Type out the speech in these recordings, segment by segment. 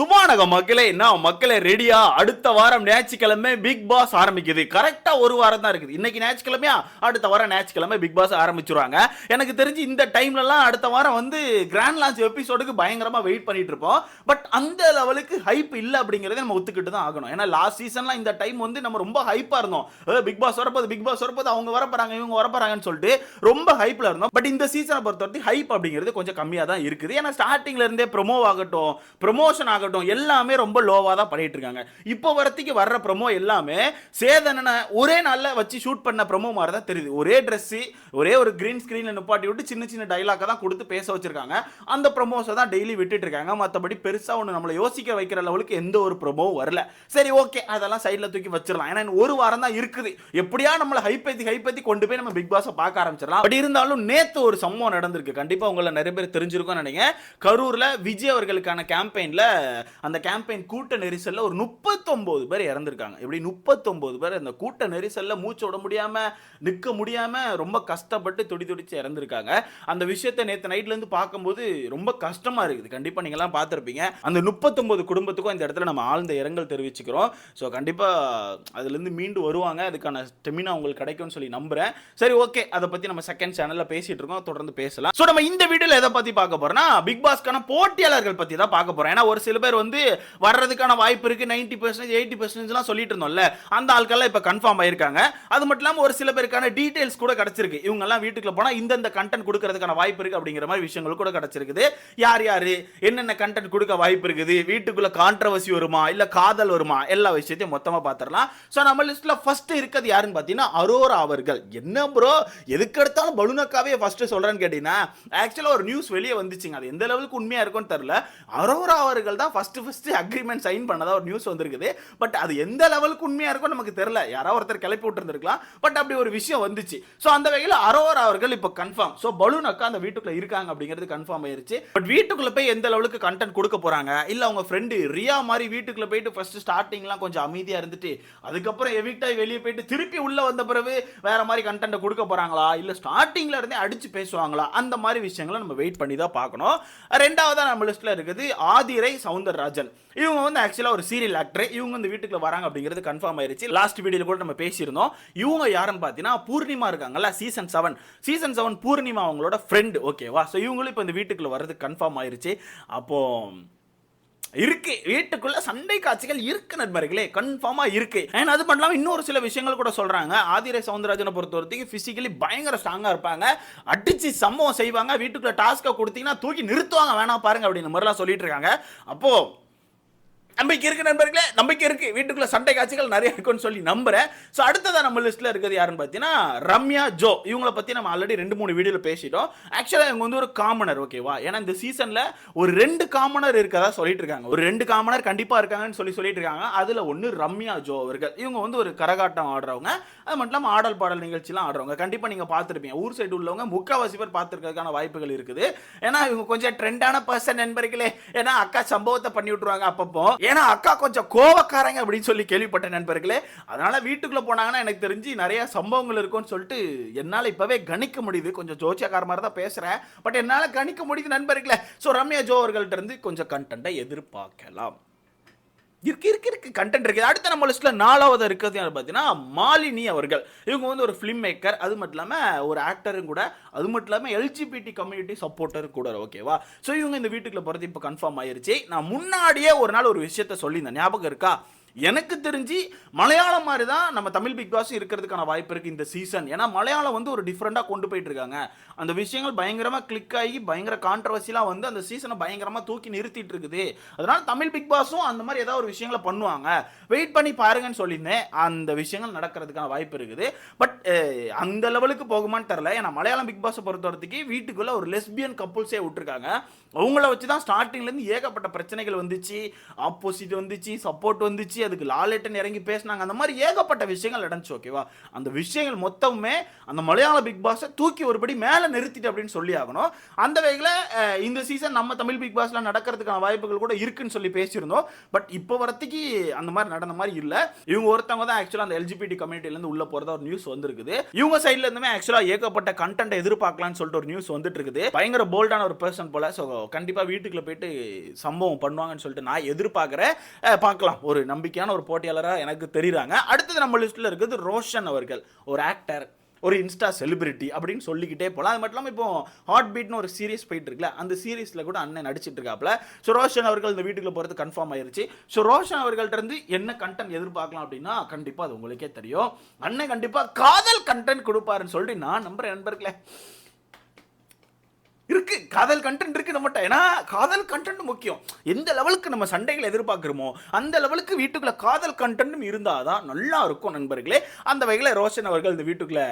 சுபானக மக்களே என்ன மக்களே ரெடியா அடுத்த வாரம் ஞாயிற்றுக்கிழமை பிக் பாஸ் ஆரம்பிக்குது. கரெக்டா ஒரு வாரம் தான் இருக்குது. இன்னைக்கு ஞாயிற்றுக்கிழமையா? அடுத்த வாரம் ஞாயிற்றுக்கிழமை பிக் பாஸ் ஆரம்பிச்சிருவாங்க. எனக்கு தெரிஞ்சு இந்த டைம்லலாம் அடுத்த வாரம் வந்து கிராண்ட் லான்ச் எபிசோடுக்கு பயங்கரமா வெயிட் பண்ணிட்டு இருப்போம். பட் அந்த லெவலுக்கு ஹைப் இல்லை அப்படிங்கறத நம்ம ஒத்துக்கிட்டு தான் ஆகணும். ஏன்னா லாஸ்ட் சீசன்லாம் இந்த டைம் வந்து நம்ம ரொம்ப ஹைப்பா இருந்தோம். பிக் பாஸ் வரப்போது பிக் பாஸ் வரப்போது அவங்க வரப்போறாங்க இவங்க வரப்போறாங்கன்னு சொல்லிட்டு ரொம்ப ஹைப்ல இருந்தோம். பட் இந்த சீசனை பொறுத்தவரைக்கும் ஹைப் அப்படிங்கிறது கொஞ்சம் கம்மியா தான் இருக்குது. ஏன்னா ஸ்டார்டிங்ல இருந்தே ப்ரொமோ ஆகட்டும் ப்ரொமோஷன் ஆகட்டும் எல்லாமே ரொம்ப லோவாக தான் பண்ணிட்டு இருக்காங்க. இப்போ வரத்துக்கு வர்ற ப்ரொமோ எல்லாமே சேதனனை ஒரே நாளில் வச்சு ஷூட் பண்ண ப்ரொமோ மாதிரி தான் தெரியுது. ஒரே ட்ரெஸ்ஸு ஒரே ஒரு கிரீன் ஸ்க்ரீனில் நிப்பாட்டி விட்டு சின்ன சின்ன டைலாக தான் கொடுத்து பேச வச்சிருக்காங்க. அந்த ப்ரொமோஸை தான் டெய்லி விட்டுட்டு இருக்காங்க. மற்றபடி பெருசாக ஒன்று நம்மளை யோசிக்க வைக்கிற லெவலுக்கு எந்த ஒரு ப்ரொமோவும் வரல. சரி ஓகே அதெல்லாம் சைடில் தூக்கி வச்சிடலாம். ஏன்னா இன்னும் ஒரு வாரம் தான் இருக்குது. எப்படியா நம்மளை ஹைப்பேத்தி ஹைப்பேத்தி கொண்டு போய் நம்ம பிக் பாஸை பார்க்க ஆரம்பிச்சிடலாம். பட் இருந்தாலும் நேற்று ஒரு சம்பவம் நடந்திருக்கு. கண்டிப்பாக உங்களை நிறைய பேர் தெரிஞ்சிருக்கும்னு நினைக்கிறேன். கரூரில் விஜய் அவர்களுக்கான கேம்பெயினில் அந்த கேம்பெயின் கூட்ட நெரிசல்ல ஒரு முப்பத்தொன்பது பேர் இறந்திருக்காங்க. எப்படி முப்பத்தொன்பது பேர் அந்த கூட்ட நெரிசல்ல மூச்சு விட முடியாம நிக்க முடியாம ரொம்ப கஷ்டப்பட்டு துடி துடிச்சு இறந்திருக்காங்க. அந்த விஷயத்தை நேத்து நைட்ல இருந்து பார்க்கும்போது ரொம்ப கஷ்டமா இருக்குது. கண்டிப்பா நீங்க எல்லாம் பார்த்திருப்பீங்க. அந்த முப்பத்தொன்பது குடும்பத்துக்கும் இந்த இடத்துல நம்ம ஆழ்ந்த இரங்கல் தெரிவிச்சுக்கிறோம். ஸோ கண்டிப்பா அதுல இருந்து மீண்டு வருவாங்க. அதுக்கான ஸ்டெமினா உங்களுக்கு கிடைக்கும்னு சொல்லி நம்புறேன். சரி ஓகே அதை பத்தி நம்ம செகண்ட் சேனல்ல பேசிட்டு இருக்கோம். தொடர்ந்து பேசலாம். ஸோ நம்ம இந்த வீடியோவில் எதை பத்தி பார்க்க போகிறோம்னா பிக் பாஸ்க்கான போட்டியாளர்கள் பற்றி தான் பார்க்க போகிறோம் ஏன்னா ஒரு சில பேர் வந்து வர்றதுக்கான வாய்ப்பு இருக்கு. நைன்டி பர்சன்டேஜ் எயிட்டி பர்சன்டேஜ்லாம் சொல்லிட்டு இருந்தோம்ல. அந்த ஆட்கள்லாம் இப்போ கன்ஃபார்ம் ஆயிருக்காங்க. அது மட்டும் இல்லாமல் ஒரு சில பேருக்கான டீடைல்ஸ் கூட கிடைச்சிருக்கு. இவங்க எல்லாம் வீட்டுக்குள்ள போனால் இந்தந்த கண்டென்ட் கொடுக்கறதுக்கான வாய்ப்பு இருக்கு அப்படிங்கிற மாதிரி விஷயங்கள் கூட கிடைச்சிருக்குது. யார் யார்? என்னென்ன கண்டென்ட் கொடுக்க வாய்ப்பு இருக்குது? வீட்டுக்குள்ள கான்ட்ரவர்சி வருமா? இல்லை காதல் வருமா? எல்லா விஷயத்தையும் மொத்தமாக பார்த்துடலாம் ஸோ நம்ம லிஸ்ட்டில் ஃபஸ்ட்டு இருக்கிறது யாருன்னு பார்த்தீங்கன்னா அரோரா அவர்கள். என்ன ப்ரோ எதுக்கு எடுத்தாலும் பலூனக்காவே ஃபஸ்ட்டு சொல்கிறேன்னு கேட்டிங்கன்னா ஆக்சுவலாக ஒரு நியூஸ் வெளியே வந்துச்சுங்க. அது எந்த லெவலுக்கு உண்மையாக இருக்கும்னு தெரில அரோரா அவர்கள் தான் தான் ஃபஸ்ட்டு ஃபஸ்ட்டு அக்ரிமெண்ட் சைன் பண்ணதாக ஒரு நியூஸ் வந்திருக்குது. பட் அது எந்த லெவலுக்கு உண்மையா இருக்கும் நமக்கு தெரியல. யாரோ ஒருத்தர் கிளப்பி விட்டுருந்துருக்கலாம். பட் அப்படி ஒரு விஷயம் வந்துச்சு. ஸோ அந்த வகையில் அரோரா அவர்கள் இப்போ கன்ஃபார்ம் ஸோ பலூன் அக்கா அந்த வீட்டுக்குள்ள இருக்காங்க அப்படிங்கிறது கன்ஃபார்ம் ஆயிருச்சு. பட் வீட்டுக்குள்ள போய் எந்த லெவலுக்கு கண்டென்ட் கொடுக்க போறாங்க? இல்ல அவங்க ஃப்ரெண்டு ரியா மாதிரி வீட்டுக்குள்ள போயிட்டு ஃபர்ஸ்ட் ஸ்டார்டிங்லாம் கொஞ்சம் அமைதியா இருந்துட்டு அதுக்கப்புறம் எவிக்ட் ஆகி வெளியே போயிட்டு திருப்பி உள்ள வந்த பிறகு வேற மாதிரி கண்டென்ட் கொடுக்க போறாங்களா? இல்ல ஸ்டார்டிங்ல இருந்தே அடிச்சு பேசுவாங்களா? அந்த மாதிரி விஷயங்களை நம்ம வெயிட் பண்ணி தான் பார்க்கணும். ரெண்டாவதா நம்ம லிஸ்ட்ல இருக்குது ஆதிரை சவுந்தரராஜன் இவங்க வந்து ஆக்சுவலா ஒரு சீரியல் ஆக்டர் இவங்க வந்து வீட்டுக்குள்ள வராங்க அப்படிங்கிறது கன்ஃபார்ம் ஆயிருச்சு. லாஸ்ட் வீடியோல கூட நம்ம பேசியிருந்தோம். இவங்க யாருன்னு பார்த்தீங்கன்னா பூர்ணிமா இருக்காங்கல்ல season seven season seven Poornima அவங்களோட ஃப்ரெண்ட் ஓகேவா ஸோ இவங்களும் இப்போ இந்த வீட்டுக்குள்ள வர்றது கன்ஃபார்ம் ஆயிருச்சு. அப்போ இருக்கு. வீட்டுக்குள்ள சண்டை காட்சிகள் இருக்கு நண்பர்களே. கன்ஃபார்மா இருக்கு. அண்ட் அது பண்ணலாம் இன்னொரு சில விஷயங்கள் கூட சொல்றாங்க. ஆதிரை சவுந்தரராஜனை பொறுத்த வரைக்கும் பிசிக்கலி பயங்கர ஸ்ட்ராங்கா இருப்பாங்க. அடிச்சு சம்பவம் செய்வாங்க. வீட்டுக்குள்ள டாஸ்க்கை கொடுத்தீங்கன்னா தூக்கி நிறுத்துவாங்க. வேணாம் பாருங்க அப்படின்னு மாதிரிலாம் சொல்லிட்டு இருக்காங்க. அப்போ நம்பிக்கை இருக்கு நண்பர்களே நம்பிக்கை இருக்கு. வீட்டுக்குள்ள சண்டை காட்சிகள் நிறைய இருக்குன்னு சொல்லி நம்புறேன். ஸோ அடுத்ததான் நம்ம லிஸ்ட்ல இருக்கிறது யாருன்னு பார்த்தீங்கன்னா ரம்யா ஜோ. இவங்களை பத்தி நம்ம ஆல்ரெடி ரெண்டு மூணு வீடியோல பேசிட்டோம். ஆக்சுவலாக இவங்க வந்து ஒரு காமனர் ஓகேவா ஏன்னா இந்த சீசன்ல ஒரு ரெண்டு காமனர் இருக்கதா சொல்லிட்டு இருக்காங்க. ஒரு ரெண்டு காமனர் கண்டிப்பா இருக்காங்கன்னு சொல்லி சொல்லிட்டு இருக்காங்க. அதுல ஒன்று ரம்யா ஜோ அவர்கள். இவங்க வந்து ஒரு கரகாட்டம் ஆடுறவங்க. அது மட்டும் இல்லாமல் ஆடல் பாடல் நிகழ்ச்சிலாம் ஆடுறவங்க. கண்டிப்பா நீங்க பார்த்துருப்பீங்க. ஊர் சைடு உள்ளவங்க முக்கால்வாசி பேர் பார்த்துருக்கிறதுக்கான வாய்ப்புகள் இருக்குது. ஏன்னா இவங்க கொஞ்சம் ட்ரெண்டான பர்சன் நண்பர்களே. ஏன்னா அக்கா சம்பவத்தை பண்ணி விட்டுருவாங்க அப்பப்போ. ஏன்னா அக்கா கொஞ்சம் கோவக்காரங்க அப்படின்னு சொல்லி கேள்விப்பட்ட நண்பர்களே. அதனால வீட்டுக்குள்ள போனாங்கன்னா எனக்கு தெரிஞ்சு நிறைய சம்பவங்கள் இருக்கும்னு சொல்லிட்டு என்னால் இப்பவே கணிக்க முடியுது. கொஞ்சம் ஜோசியக்கார மாதிரி தான் பேசுறேன். பட் என்னால் கணிக்க முடியுது நண்பர்களே. ஸோ ரம்யா ஜோ அவர்கள்ட்ட இருந்து கொஞ்சம் கண்டென்ட்டை எதிர்பார்க்கலாம். இருக்கு இருக்கு இருக்கு கண்டென்ட் இருக்குது அடுத்த நம்ம லிஸ்ட்டில் நாலாவது இருக்கிறது யார் பார்த்தீங்கன்னா மாலினி அவர்கள். இவங்க வந்து ஒரு ஃபிலிம் மேக்கர் அது மட்டும் இல்லாமல் ஒரு ஆக்டரும் கூட. அது மட்டும் இல்லாமல் எல்ஜிபிடி கம்யூனிட்டி சப்போர்ட்டர் கூட ஓகேவா ஸோ இவங்க இந்த வீட்டுக்குள்ள போகிறது இப்போ கன்ஃபார்ம் ஆயிருச்சு. நான் முன்னாடியே ஒரு நாள் ஒரு விஷயத்த சொல்லியிருந்தேன். ஞாபகம் இருக்கா? எனக்கு தெரிஞ்சு மலையாளம் மாதிரி தான் நம்ம தமிழ் பிக் பாஸ் இருக்கிறதுக்கான வாய்ப்பு இருக்குது இந்த சீசன் ஏன்னா மலையாளம் வந்து ஒரு டிஃப்ரெண்ட்டாக கொண்டு போயிட்டு இருக்காங்க. அந்த விஷயங்கள் பயங்கரமாக கிளிக் ஆகி பயங்கர கான்ட்ரவர்சிலாம் வந்து அந்த சீசனை பயங்கரமாக தூக்கி நிறுத்திட்டு இருக்குது. அதனால தமிழ் பிக் பாஸும் அந்த மாதிரி ஏதாவது ஒரு விஷயங்களை பண்ணுவாங்க. வெயிட் பண்ணி பாருங்கன்னு சொல்லியிருந்தேன். அந்த விஷயங்கள் நடக்கிறதுக்கான வாய்ப்பு இருக்குது. பட் அந்த லெவலுக்கு போகுமான்னு தெரில ஏன்னா மலையாளம் பிக் பாஸை பொறுத்த வரைக்கும் வீட்டுக்குள்ளே ஒரு லெஸ்பியன் கப்புள்ஸே விட்டுருக்காங்க. அவங்கள வச்சு தான் ஸ்டார்டிங்லேருந்து ஏகப்பட்ட பிரச்சனைகள் வந்துச்சு ஆப்போசிட் வந்துச்சு சப்போர்ட் வந்துச்சு அதுக்கு லாலேட்டன் இறங்கி பேசினாங்க. அந்த மாதிரி ஏகப்பட்ட விஷயங்கள் நடந்துச்சு ஓகேவா அந்த விஷயங்கள் மொத்தமுமே அந்த மலையாள பிக் பாஸை தூக்கி ஒருபடி மேலே நிறுத்திட்டு அப்படின்னு சொல்லி ஆகணும். அந்த வகையில் இந்த சீசன் நம்ம தமிழ் பிக் பாஸ்ல நடக்கிறதுக்கான வாய்ப்புகள் கூட இருக்குன்னு சொல்லி பேசியிருந்தோம். பட் இப்போ வரத்துக்கு அந்த மாதிரி நடந்த மாதிரி இல்லை. இவங்க ஒருத்தவங்க தான் ஆக்சுவலாக அந்த எல்ஜிபிடி கம்யூனிட்டிலேருந்து உள்ள போகிறதா ஒரு நியூஸ் வந்திருக்குது. இவங்க சைட்லேருந்துமே ஆக்சுவலாக ஏகப்பட்ட கண்டென்ட் எதிர்பார்க்கலாம்னு சொல்லிட்டு ஒரு நியூஸ் வந்துட்டு இருக்குது. பயங்கர போல்டான ஒரு பர்சன் போல. ஸோ கண்டிப்பாக வீட்டுக்குள்ள போயிட்டு சம்பவம் பண்ணுவாங்கன்னு சொல்லிட்டு நான் எதிர்பார்க்குறேன். பார்க்கலாம். ஒரு நம்பிக்கையான ஒரு போட்டியாளராக எனக்கு தெரியுறாங்க. அடுத்தது நம்ம லிஸ்ட்டில் இருக்குது ரோஷன் அவர்கள். ஒரு ஆக்டர் ஒரு இன்ஸ்டா செலிபிரிட்டி அப்படின்னு சொல்லிக்கிட்டே போகலாம் அது மட்டும் இல்லாமல் இப்போ ஹாட் பீட்னு ஒரு சீரிஸ் போயிட்டு இருக்குல்ல அந்த சீரியஸில் கூட அண்ணன் நடிச்சிட்டு இருக்காப்ல ஸோ ரோஷன் அவர்கள் இந்த வீட்டுக்குள்ள போகிறது கன்ஃபார்ம் ஆயிருச்சு. ஸோ ரோஷன் அவர்கள்ட்ட இருந்து என்ன கண்டென்ட் எதிர்பார்க்கலாம் அப்படின்னா கண்டிப்பாக அது உங்களுக்கே தெரியும். அண்ணன் கண்டிப்பாக காதல் கண்டென்ட் கொடுப்பாருன்னு சொல்லிட்டு நான் நம்புறேன் நண்பர்களே. இருக்கு. காதல் கண்டென்ட் இருக்கு நம்மகிட்ட ஏன்னா காதல் கண்டென்ட் முக்கியம். எந்த லெவலுக்கு நம்ம சண்டைகள் எதிர்பார்க்குறோமோ அந்த லெவலுக்கு வீட்டுக்குள்ள காதல் கண்டென்ட்டும் இருந்தாதான் நல்லா இருக்கும் நண்பர்களே. அந்த வகையில் ரோஷன் அவர்கள் இந்த வீட்டுக்குள்ள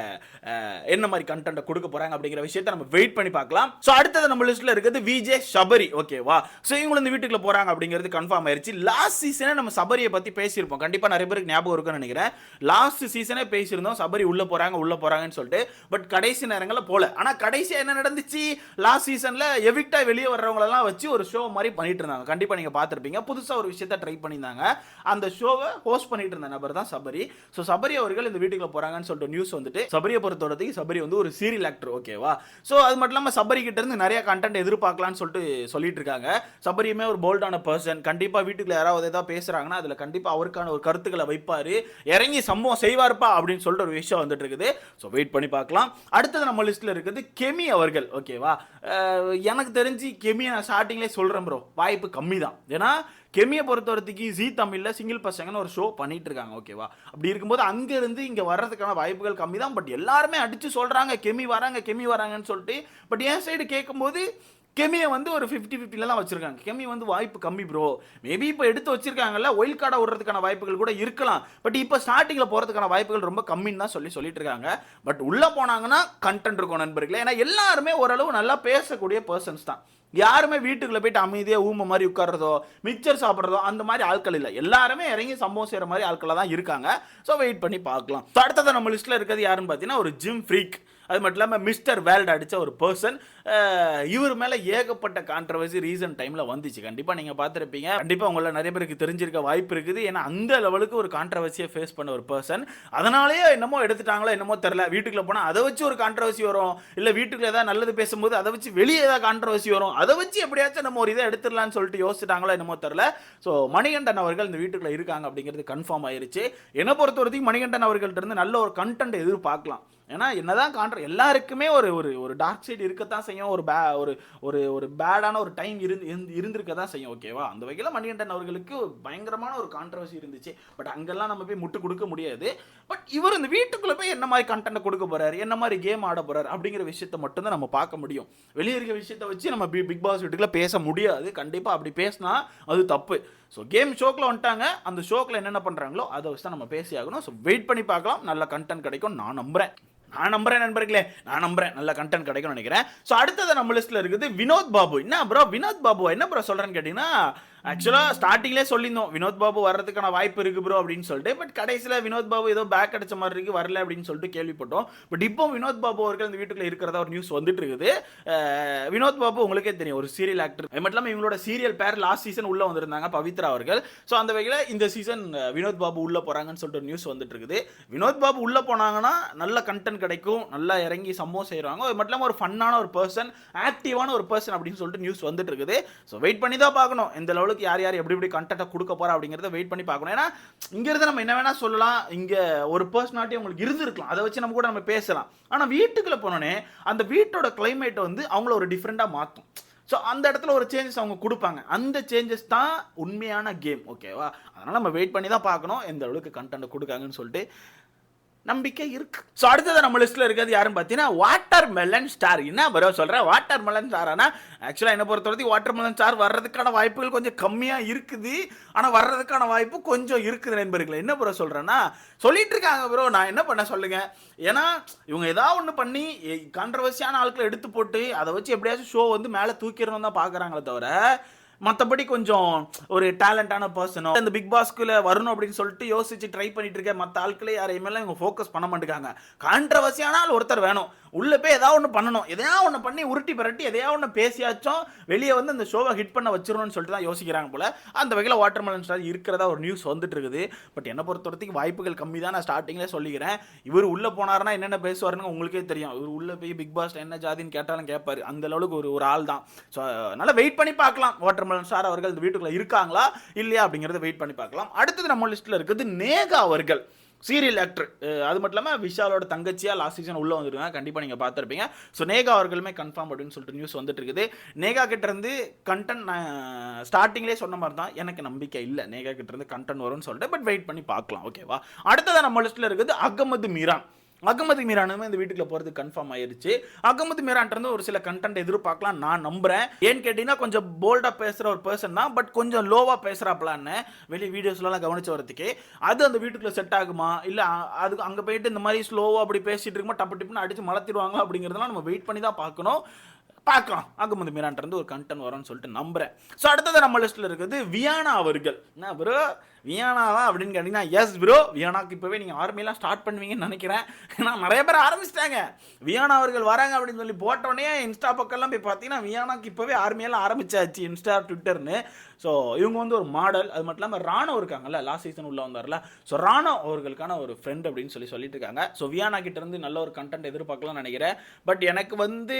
என்ன மாதிரி கண்டென்ட் கொடுக்க போறாங்க அப்படிங்கிற விஷயத்தை நம்ம வெயிட் பண்ணி பார்க்கலாம். ஸோ அடுத்தது நம்ம லிஸ்ட்ல இருக்கிறது விஜே சபரி ஓகேவா ஸோ இவங்க இந்த வீட்டுக்குள்ள போறாங்க அப்படிங்கிறது கன்ஃபார்ம் ஆயிருச்சு. லாஸ்ட் சீசனே நம்ம சபரியை பத்தி பேசியிருப்போம். கண்டிப்பா நிறைய பேருக்கு ஞாபகம் இருக்கும்னு நினைக்கிறேன். லாஸ்ட் சீசனே பேசியிருந்தோம். சபரி உள்ள போறாங்க உள்ள போறாங்கன்னு சொல்லிட்டு. பட் கடைசி நேரங்களில் போல. ஆனா கடைசியா என்ன நடந்துச்சு? லாஸ்ட் சீசன்ல எவிக்டா வெளியே வர்றவங்களெல்லாம் வச்சு ஒரு ஷோ மாதிரி பண்ணிட்டு இருந்தாங்க கண்டிப்பா நீங்க பார்த்திருப்பீங்க. புதுசா ஒரு விஷயத்த ட்ரை பண்ணியிருந்தாங்க. அந்த ஷோவை ஹோஸ்ட் பண்ணிட்டு இருந்த நபர் தான் சபரி. ஸோ சபரி அவர்கள் இந்த வீட்டுக்குள்ள போறாங்கன்னு சொல்லிட்டு நியூஸ் வந்துட்டு சபரியை பொறுத்தவரைக்கும் சபரி வந்து ஒரு சீரியல் ஆக்டர் ஓகேவா ஸோ அது மட்டும் இல்லாமல் சபரி கிட்ட இருந்து நிறைய கண்டென்ட் எதிர்பார்க்கலாம்னு சொல்லிட்டு சொல்லிட்டு இருக்காங்க சபரியுமே ஒரு போல்டான பர்சன் கண்டிப்பா வீட்டுக்குள்ள யாராவது ஏதாவது பேசுறாங்கன்னா அதுல கண்டிப்பா அவருக்கான ஒரு கருத்துக்களை வைப்பாரு. இறங்கி சம்பவம் செய்வார்ப்பா அப்படின்னு சொல்லிட்டு ஒரு விஷயம் வந்துட்டு இருக்குது. ஸோ வெயிட் பண்ணி பார்க்கலாம். அடுத்தது நம்ம லிஸ்ட்ல இருக்குது கெமி அவர்கள் ஓகேவா எனக்கு தெரிஞ்சு கெமியை நான் ஸ்டார்டிங்லேயே சொல்கிறேன் ப்ரோ வாய்ப்பு கம்மி தான் ஏன்னா கெமியை பொறுத்த வரைக்கும் ஜி தமிழில் சிங்கிள் பசங்கன்னு ஒரு ஷோ பண்ணிட்டு இருக்காங்க ஓகேவா அப்படி இருக்கும்போது அங்கேருந்து இங்கே வர்றதுக்கான வாய்ப்புகள் கம்மி தான் பட் எல்லாருமே அடித்து சொல்கிறாங்க கெமி வராங்க கெமி வராங்கன்னு சொல்லிட்டு. பட் என் சைடு கேட்கும்போது கெமியை வந்து ஒரு ஃபிஃப்டி ஃபிஃப்டிலலாம் தான் கெமி வந்து வாய்ப்பு கம்மி ப்ரோ மேபி இப்போ எடுத்து வச்சிருக்காங்கல்ல ஒயில் கார்டாக விடுறதுக்கான வாய்ப்புகள் கூட இருக்கலாம். பட் இப்போ ஸ்டார்டிங்கில் போகிறதுக்கான வாய்ப்புகள் ரொம்ப கம்மின்னு தான் சொல்லி சொல்லிட்டு இருக்காங்க. பட் உள்ளே போனாங்கன்னா கண்டென்ட் இருக்கும் நண்பர்களே. ஏன்னா எல்லாருமே ஓரளவு நல்லா பேசக்கூடிய பர்சன்ஸ் தான். யாருமே வீட்டுக்குள்ளே போயிட்டு அமைதியாக ஊமை மாதிரி உட்கார்றதோ மிக்சர் சாப்பிட்றதோ அந்த மாதிரி ஆட்கள் இல்லை. எல்லாருமே இறங்கி சம்பவம் செய்கிற மாதிரி ஆட்களாக தான் இருக்காங்க. ஸோ வெயிட் பண்ணி பார்க்கலாம். So, அடுத்தது நம்ம லிஸ்ட்டில் இருக்கிறது யாருன்னு பார்த்தீங்கன்னா ஒரு ஜிம் ஃப்ரீக் அது மட்டும் இல்லாமல் மிஸ்டர் வேல்ட் அடித்த ஒரு பர்சன் இவர் மேலே ஏகப்பட்ட கான்ட்ரவர்சி ரீசன்ட் டைமில் வந்துச்சு. கண்டிப்பாக நீங்கள் பார்த்துருப்பீங்க. கண்டிப்பாக உங்களை நிறைய பேருக்கு தெரிஞ்சிருக்க வாய்ப்பு இருக்குது. ஏன்னா அந்த லெவலுக்கு ஒரு கான்ட்ரவர்சியை ஃபேஸ் பண்ண ஒரு பர்சன் அதனாலேயே என்னமோ எடுத்துட்டாங்களோ என்னமோ தெரில வீட்டுக்குள்ள போனால் அதை வச்சு ஒரு கான்ட்ரவர்சி வரும். இல்லை வீட்டுக்குள்ள ஏதாவது நல்லது பேசும்போது அதை வச்சு வெளியே ஏதாவது கான்ட்ரவர்சி வரும். அதை வச்சு எப்படியாச்சும் நம்ம ஒரு இதை எடுத்துடலாம்னு சொல்லிட்டு யோசிச்சிட்டாங்களோ என்னமோ தெரில ஸோ மணிகண்டன் அவர்கள் இந்த வீட்டுக்குள்ள இருக்காங்க அப்படிங்கிறது கன்ஃபார்ம் ஆயிருச்சு. என்னை பொறுத்த வரைக்கும் மணிகண்டன் அவர்கள்ட்ட இருந்து நல்ல ஒரு கண்டென்ட் எதிர்பார்க்கலாம். ஏன்னா என்னதான் காண்ற எல்லாருக்குமே ஒரு ஒரு ஒரு டார்க் சைடு இருக்கத்தான் செய்யும். ஒரு பே ஒரு ஒரு ஒரு பேடான ஒரு டைம் இருந்து இருந்திருக்க தான் செய்யும். ஓகேவா அந்த வகையில் மணிகண்டன் அவர்களுக்கு பயங்கரமான ஒரு கான்ட்ரவர்சி இருந்துச்சு. பட் அங்கெல்லாம் நம்ம போய் முட்டு கொடுக்க முடியாது. பட் இவர் இந்த வீட்டுக்குள்ளே போய் என்ன மாதிரி கண்டென்ட் கொடுக்க போறாரு? என்ன மாதிரி கேம் ஆட போறாரு? அப்படிங்கிற விஷயத்தை மட்டும்தான் நம்ம பார்க்க முடியும். வெளியே இருக்க விஷயத்த வச்சு நம்ம பி பிக் பாஸ் வீட்டுக்குள்ளே பேச முடியாது. கண்டிப்பாக அப்படி பேசினா அது தப்பு. ஸோ கேம் ஷோக்கில் வந்துட்டாங்க. அந்த ஷோக்கில் என்னென்ன பண்ணுறாங்களோ அதை வச்சு தான் நம்ம பேசி ஆகணும் ஸோ வெயிட் பண்ணி பார்க்கலாம். நல்ல கண்டென்ட் கிடைக்கும் நான் நம்புகிறேன் நான் நம்புறேன் நண்பர்களே நான் நம்புறேன். நல்ல கண்டென்ட் கிடைக்கும்னு நினைக்கிறேன். ஸோ அடுத்தது நம்ம லிஸ்ட்ல இருக்குது வினோத் பாபு. என்ன ப்ரோ வினோத் பாபு என்ன ப்ரோ சொல்றேன்னு கேட்டீங்கன்னா ஆக்சுவலாக ஸ்டார்டிங்லேயே சொல்லியிருந்தோம் வினோத் பாபு வர்றதுக்கான வாய்ப்பு இருக்கு ப்ரோ அப்படின்னு சொல்லிட்டு பட் கடைசியில் வினோத் பாபு ஏதோ பேக் அடிச்ச மாதிரி இருக்கு வரல அப்படின்னு சொல்லிட்டு கேள்விப்பட்டோம். பட் இப்போ வினோத் பாபு அவர்கள் இந்த வீட்டுக்குள்ள இருக்கிறதா ஒரு நியூஸ் வந்துட்டு இருக்குது. வினோத் பாபு உங்களுக்கே தெரியும் ஒரு சீரியல் ஆக்டர் அது மட்டும் இல்லாமல் இவங்களோட சீரியல் பேர் லாஸ்ட் சீசன் உள்ள வந்திருந்தாங்க பவித்ரா அவர்கள். ஸோ அந்த வகையில் இந்த சீசன் வினோத் பாபு உள்ள போறாங்கன்னு சொல்லிட்டு ஒரு நியூஸ் வந்துட்டு இருக்குது. வினோத் பாபு உள்ள போனாங்கன்னா நல்ல கண்டென்ட் கிடைக்கும் நல்லா இறங்கி சம்பவம் செய்கிறாங்க அது மட்டும் இல்லாமல் ஒரு ஃபன்னான ஒரு பர்சன் ஆக்டிவான ஒரு பர்சன் அப்படின்னு சொல்லிட்டு நியூஸ் வந்துட்டு இருக்குது. ஸோ வெயிட் பண்ணி தான் பார்க்கணும் இந்த லெவலுக்கு யார் யார் எப்படி எப்படி கண்டென்ட்டை கொடுக்க போகிறா அப்படிங்கிறத வெயிட் பண்ணி பார்க்கணும். ஏன்னா இங்கிருந்து நம்ம என்ன வேணால் சொல்லலாம். இங்கே ஒரு பர்சனாலிட்டி அவங்களுக்கு இருந்திருக்கலாம். அதை வச்சு நம்ம கூட நம்ம பேசலாம். ஆனால் வீட்டுக்குள்ளே போனோடனே அந்த வீட்டோட கிளைமேட்டை வந்து அவங்கள ஒரு டிஃப்ரெண்ட்டாக மாற்றும் ஸோ அந்த இடத்துல ஒரு சேஞ்சஸ் அவங்க கொடுப்பாங்க. அந்த சேஞ்சஸ் தான் உண்மையான கேம் ஓகேவா அதனால் நம்ம வெயிட் பண்ணி தான் பார்க்கணும். எந்த அளவுக்கு கண்டென்ட் கொடுக்காங்கன்னு சொல்லிட்டு நம்பிக்கை இருக்கு. ஸோ அடுத்தது நம்ம லிஸ்ட்ல இருக்கிறது யாருன்னு பார்த்தீங்கன்னா வாட்டர் மெலன் ஸ்டார் என்ன பரவ சொல்கிறேன் வாட்டர் மெலன் ஸ்டார் ஆக்சுவலாக என்ன பொறுத்தவரைக்கும் வாட்டர் மெலன் ஸ்டார் வர்றதுக்கான வாய்ப்புகள் கொஞ்சம் கம்மியாக இருக்குது. ஆனால் வர்றதுக்கான வாய்ப்பு கொஞ்சம் இருக்குது நண்பர்களே. என்ன ப்ரோ சொல்கிறேன்னா சொல்லிட்டு இருக்காங்க ப்ரோ நான் என்ன பண்ண சொல்லுங்க? ஏன்னா இவங்க ஏதாவது ஒன்று பண்ணி கான்ட்ரவர்சியான ஆட்களை எடுத்து போட்டு அதை வச்சு எப்படியாச்சும் ஷோ வந்து மேலே தூக்கிடணும் தான் பார்க்குறாங்களே தவிர மற்றபடி கொஞ்சம் ஒரு டேலண்டான பர்சனோ இந்த பிக் பாஸ்க்குள்ள வரணும் அப்படின்னு சொல்லிட்டு யோசிச்சு ட்ரை பண்ணிட்டு இருக்க மற்ற ஆட்களே யாரையுமே இவங்க ஃபோக்கஸ் பண்ண மாட்டேங்காங்க. கான்ட்ரவர்சியான ஆள் ஒருத்தர் வேணும். உள்ளே போய் ஏதாவது ஒன்று பண்ணணும். எதையா ஒன்று பண்ணி உருட்டி பிரட்டி எதையா ஒன்று பேசியாச்சும் வெளியே வந்து அந்த ஷோவை ஹிட் பண்ண வச்சிடணும்னு சொல்லிட்டு தான் யோசிக்கிறாங்க போல். அந்த வகையில் வாட்டர்மெலன் ஸ்டார் இருக்கிறதா ஒரு நியூஸ் வந்துட்டு இருக்குது. பட் என்னை பொறுத்த வரைக்கும் வாய்ப்புகள் கம்மி தான் நான் ஸ்டார்டிங்லேயே சொல்லிக்கிறேன். இவர் உள்ளே போனார்னா என்னென்ன பேசுவாருன்னு உங்களுக்கே தெரியும். இவர் உள்ளே போய் பிக் பாஸ் என்ன ஜாதின்னு கேட்டாலும் கேட்பார். அந்த அளவுக்கு ஒரு ஒரு ஆள் தான். ஸோ நல்லா வெயிட் பண்ணி பார்க்கலாம். வாட்டர்மெலன் ஸ்டார் அவர்கள் இந்த வீட்டுக்குள்ளே இருக்காங்களா? இல்லையா அப்படிங்கிறத வெயிட் பண்ணி பார்க்கலாம். அடுத்தது நம்ம லிஸ்ட்டில் இருக்குது நேகா அவர்கள். சீரியல் ஆக்டர் அது மட்டும் இல்லாமல் விஷாலோட தங்கச்சியாக லாஸ்ட் சீசன் உள்ளே வந்துருக்காங்க. கண்டிப்பாக நீங்கள் பார்த்துருப்பீங்க. ஸோ நேகா அவர்களுமே கன்ஃபார்ம் அப்படின்னு சொல்லிட்டு நியூஸ் வந்துட்டு இருக்குது. நேகா கிட்டேருந்து கண்டென்ட் நான் ஸ்டார்டிங்லேயே சொன்ன மாதிரி தான் எனக்கு நம்பிக்கை இல்லை. நேகா கிட்டேருந்து கண்டென்ட் வரும்னு சொல்லிட்டு பட் வெயிட் பண்ணி பார்க்கலாம். ஓகேவா அடுத்ததான் நம்ம லிஸ்ட்டில் இருக்குது அகமது மீரான். அகமது மீரானுமே இந்த வீட்டுக்குள்ள போகிறது கன்ஃபார்ம் ஆயிருச்சு. அகமது மீரான்றது ஒரு சில கண்டென்ட் எதிர்பார்க்கலாம் நான் நம்புறேன். ஏன்னு கேட்டிங்கன்னா கொஞ்சம் போல்டாக பேசுகிற ஒரு பர்சன் தான் பட் கொஞ்சம் லோவாக பேசுகிறாப்பலான்னு வெளியே வீடியோஸ்லாம் கவனிச்சு வரதுக்கு அது அந்த வீட்டுக்குள்ள செட் ஆகுமா? இல்லை அது அங்கே போயிட்டு இந்த மாதிரி ஸ்லோவாக அப்படி பேசிட்டு இருக்குமா? டப்பு டிப்புன்னு அடிச்சு மலத்திடுவாங்களா அப்படிங்கிறதெல்லாம் நம்ம வெயிட் பண்ணி தான் பார்க்கணும். பார்க்கலாம். அகமது மீரான்ட்ட ஒரு கண்டென்ட் வரும்னு சொல்லிட்டு நம்புறேன். ஸோ அடுத்தது நம்ம லிஸ்ட்டில் இருக்குது வியானா அவர்கள். என்ன வியானாவா அப்படின்னு கேட்டிங்கன்னா எஸ் ப்ரோ வியானாக்கு இப்போவே நீங்கள் ஆர்மிலாம் ஸ்டார்ட் பண்ணுவீங்கன்னு நினைக்கிறேன். ஏன்னா நிறைய பேர் ஆரம்பிச்சிட்டாங்க. வியானா அவர்கள் வராங்க அப்படின்னு சொல்லி போட்டோடனே இன்ஸ்டா பக்கம்லாம் போய் பார்த்தீங்கன்னா வியானாக்கு இப்போவே ஆர்மியெல்லாம் ஆரம்பிச்சாச்சு இன்ஸ்டா ட்விட்டர்னு. ஸோ இவங்க வந்து ஒரு மாடல் அது மட்டும் இல்லாமல் ராணோ இருக்காங்கல்ல லாஸ்ட் சீசன் உள்ள வந்தார்ல. ஸோ ராணோ அவர்களுக்கான ஒரு ஃப்ரெண்ட் அப்படின்னு சொல்லி சொல்லிட்டு இருக்காங்க. ஸோ வியானா கிட்டேருந்து நல்ல ஒரு கண்டென்ட் எதிர்பார்க்கலாம்னு நினைக்கிறேன். பட் எனக்கு வந்து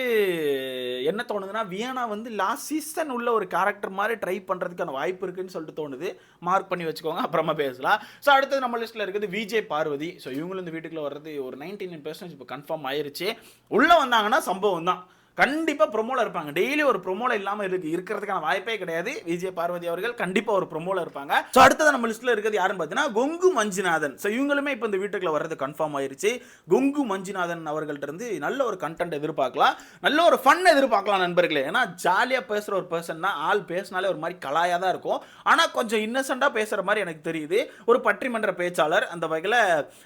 என்ன தோணுதுன்னா வியானா வந்து லாஸ்ட் சீசன் உள்ள ஒரு கேரக்டர் மாதிரி ட்ரை பண்ணுறதுக்கான வாய்ப்பு இருக்குன்னு சொல்லிட்டு தோணுது. மார்க் பண்ணி வச்சுக்கோங்க. அப்புறமா பேசலாம். ஸோ அடுத்தது நம்ம லிஸ்ட்டில் இருக்குது விஜய் பார்வதி ஸோ இவங்களும் இந்த வீட்டுக்குள்ள வர்றது ஒரு நைன்டி நைன் பர்சன்டேஜ் இப்போ கன்ஃபார்ம் ஆயிருச்சு. உள்ளே வந்தாங்கன்னா சம்பவம் தான் கண்டிப்பாக ப்ரொமோவில் இருப்பாங்க. டெய்லி ஒரு ப்ரொமோல இல்லாமல் இருக்கு. இருக்கிறதுக்கான வாய்ப்பே கிடையாது. விஜய் பார்வதி அவர்கள் கண்டிப்பாக ஒரு ப்ரொமோவில் இருப்பாங்க. ஸோ அடுத்தது நம்ம லிஸ்ட்டில் இருக்கிறது யாருன்னு பார்த்தீங்கன்னா கொங்கு மஞ்சுநாதன். ஸோ இவங்களுமே இப்போ இந்த வீட்டுக்குள்ள வர்றது கன்ஃபார்ம் ஆயிருச்சு. கொங்கு மஞ்சுநாதன் அவர்கள்ட்ட இருந்து நல்ல ஒரு கண்டென்ட் எதிர்பார்க்கலாம். நல்ல ஒரு ஃபன் எதிர்பார்க்கலாம் நண்பர்களே. ஏன்னா ஜாலியாக பேசுகிற ஒரு பர்சன் தான். ஆள் பேசினாலே ஒரு மாதிரி கலாயாக தான் இருக்கும். ஆனால் கொஞ்சம் இன்னசென்ட்டாக பேசுகிற மாதிரி எனக்கு தெரியுது. ஒரு பட்டிமன்ற பேச்சாளர் அந்த வகையில்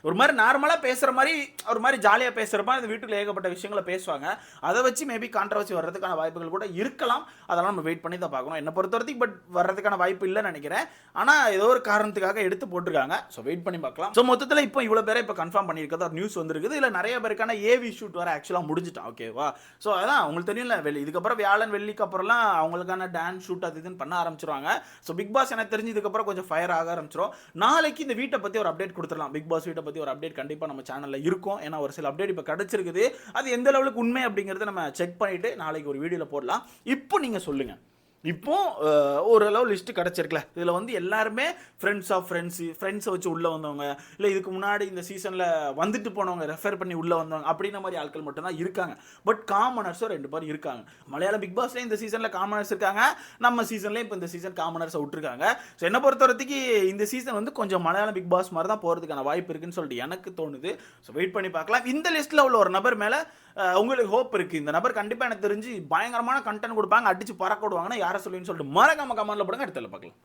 ஒரு மாதிரி நார்மலாக பேசுகிற மாதிரி ஒரு மாதிரி ஜாலியாக பேசுகிற மாதிரி இந்த வீட்டுக்குள்ள ஏகப்பட்ட விஷயங்களை பேசுவாங்க. அதை வச்சு மேபி கான்ட்ரவர்சி வர்றதுக்கான வாய்ப்புகள் கூட இருக்கலாம். அதெல்லாம் நம்ம வெயிட் பண்ணி தான் பார்க்கணும். என்னை பொறுத்த வரைக்கும் பட் வர்றதுக்கான வாய்ப்பு இல்லைன்னு நினைக்கிறேன். ஆனால் ஏதோ ஒரு காரணத்துக்காக எடுத்து போட்டிருக்காங்க. ஸோ வெயிட் பண்ணி பார்க்கலாம். ஸோ மொத்தத்தில் இப்போ இவ்வளோ பேரை இப்போ கன்ஃபார்ம் பண்ணியிருக்கதா நியூஸ் வந்திருக்குது. இல்லை நிறைய பேருக்கான ஏவி ஷூட் வர ஆக்சுவலாக முடிஞ்சிட்டான். ஓகேவா ஸோ அதான் உங்களுக்கு தெரியல வெளி இதுக்கப்புறம் வியாழன் வெள்ளிக்கு அப்புறம்லாம் அவங்களுக்கான டான்ஸ் ஷூட் அது இதுன்னு பண்ண ஆரம்பிச்சிருவாங்க. ஸோ பிக் பாஸ் எனக்கு தெரிஞ்சு இதுக்கப்புறம் கொஞ்சம் ஃபயர் ஆக ஆரம்பிச்சிரும். நாளைக்கு இந்த வீட்டை பற்றி ஒரு அப்டேட் கொடுத்துடலாம். பிக் பாஸ் வீட்டை பற்றி ஒரு அப்டேட் கண்டிப்பாக நம்ம சேனலில் இருக்கும். ஏன்னா ஒரு சில அப்டேட் இப்போ கிடச்சிருக்குது. அது எந்த லெவலுக்கு உண்மை அப்படிங்கிறத நம்ம செக் பண்ணிட்டு நாளைக்கு ஒரு வீடியோவில் போடலாம். இப்போ நீங்கள் சொல்லுங்கள் இப்போ ஓரளவு லிஸ்ட்டு கிடச்சிருக்கல. இதில் வந்து எல்லாருமே ஃப்ரெண்ட்ஸ் ஆஃப் ஃப்ரெண்ட்ஸு ஃப்ரெண்ட்ஸை வச்சு உள்ளே வந்தவங்க இல்லை இதுக்கு முன்னாடி இந்த சீசனில் வந்துட்டு போனவங்க ரெஃபர் பண்ணி உள்ளே வந்தவங்க அப்படின்ற மாதிரி ஆட்கள் மட்டும்தான் இருக்காங்க. பட் காமனர்ஸும் ரெண்டு பேரும் இருக்காங்க. மலையாளம் பிக் பாஸ்லேயும் இந்த சீசனில் காமனர்ஸ் இருக்காங்க. நம்ம சீசன்லேயும் இப்போ இந்த சீசன் காமனர்ஸை விட்டுருக்காங்க. ஸோ என்னை பொறுத்த வரைக்கும் இந்த சீசன் வந்து கொஞ்சம் மலையாளம் பிக் பாஸ் மாதிரி தான் போகிறதுக்கான வாய்ப்பு இருக்குன்னு சொல்லிட்டு எனக்கு தோணுது. ஸோ வெயிட் பண்ணி பார்க்கலாம். இந்த லிஸ்ட்டில் உள்ள ஒரு நபர் மேலே உங்களுக்கு ஹோப் இருக்குது இந்த நபர் கண்டிப்பாக எனக்கு தெரிஞ்சு பயங்கரமான கண்டென்ட் கொடுப்பாங்க அடிச்சு பறக்க விடுவாங்கன்னா யாரை சொல்லுன்னு சொல்லிட்டு மறக்காம கமெண்ட்ல போடுங்க அடுத்த பார்க்கலாம்.